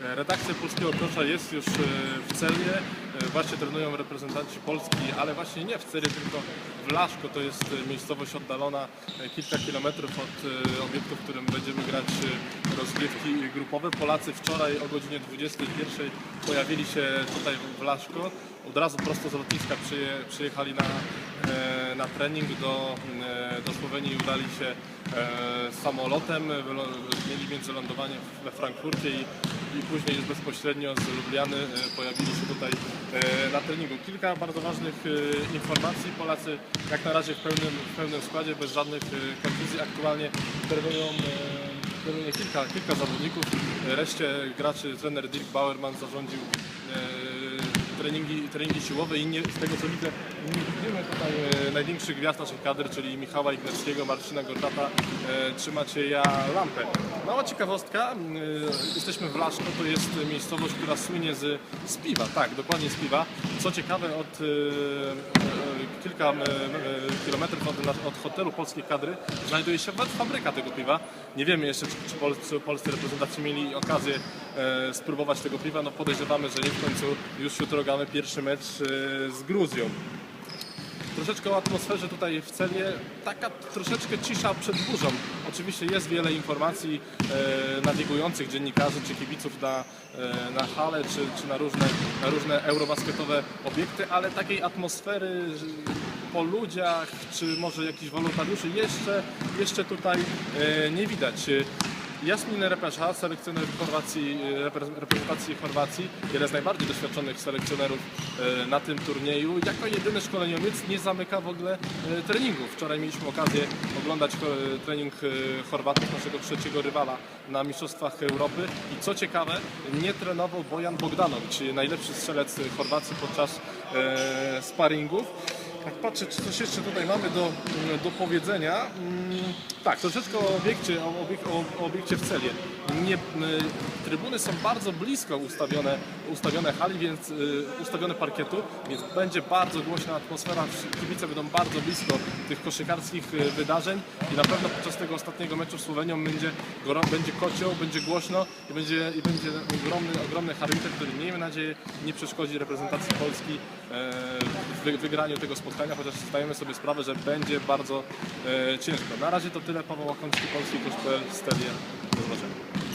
Redakcja Polskiego Kosza jest już e, w Celnie. E, Właśnie trenują reprezentanci Polski, ale właśnie nie w Celi, tylko w Laszko. To jest e, miejscowość oddalona kilka kilometrów od obiektu, w którym będziemy grać rozgrywki grupowe. Polacy wczoraj o godzinie 21 pojawili się tutaj w Laszko. Od razu prosto z lotniska przyje, przyjechali na, na trening do Słowenii udali się e, samolotem. Mieli międzylądowanie we Frankfurcie i, i później już bezpośrednio z Lubliany e, pojawili się tutaj e, na treningu. Kilka bardzo ważnych informacji. Polacy jak na razie w pełnym, w pełnym składzie, bez żadnych kontuzji. Aktualnie trenują e, trenuje kilka, kilka zawodników. Reszcie graczy trener Dirk Bauerman zarządził treningi, treningi siłowe i nie, z tego co widzę nie widzimy tutaj e, największych gwiazd naszych kadr, czyli Michała Ignerskiego, Marcina Gortata e, czy Macieja Lampę. Mała ciekawostka, e, jesteśmy w Laszko, to jest miejscowość, która słynie z, z piwa, tak, dokładnie z piwa. Co ciekawe, od e, e, kilka e, e, kilometrów od, od hotelu polskiej kadry znajduje się nawet fabryka tego piwa. Nie wiemy jeszcze, czy, czy polscy, polscy reprezentanci mieli okazję e, spróbować tego piwa. No podejrzewamy, że nie w końcu już jutro gramy pierwszy mecz e, z Gruzją. Troszeczkę o atmosferze tutaj w cenie, taka troszeczkę cisza przed burzą. Oczywiście jest wiele informacji e, nawigujących dziennikarzy czy kibiców na, e, na hale czy, czy na, różne, na różne eurobasketowe obiekty, ale takiej atmosfery po ludziach czy może jakichś wolontariuszy jeszcze, jeszcze tutaj e, nie widać. Jasmin Repesza, selekcjoner Chorwacji, e, repre- reprezentacji Chorwacji, jeden z najbardziej doświadczonych selekcjonerów e, na tym turnieju, jako jedyny szkoleniowiec nie zamyka w ogóle e, treningu. Wczoraj mieliśmy okazję oglądać trening Chorwatów, naszego trzeciego rywala na Mistrzostwach Europy i co ciekawe, nie trenował Bojan Bogdanowicz, najlepszy strzelec Chorwacji podczas sparingów. Tak patrzę, czy coś jeszcze tutaj mamy do, do powiedzenia. Mm, Tak, troszeczkę o obiekcie, o, o, obiekcie w celi. Nie, y, trybuny są bardzo blisko ustawione, ustawione hali, więc y, ustawione parkietu, więc będzie bardzo głośna atmosfera. Kibice będą bardzo blisko tych koszykarskich y, wydarzeń i na pewno podczas tego ostatniego meczu z Słowenią będzie, będzie kocioł, będzie głośno i będzie, i będzie ogromny, ogromny charyzm, który miejmy nadzieję nie przeszkodzi reprezentacji Polski e, wygraniu tego spotkania, chociaż zdajemy sobie sprawę, że będzie bardzo e, ciężko. Na razie to tyle. Paweł Łakoński, Polski Kosz.pl, Stelia. Do zobaczenia.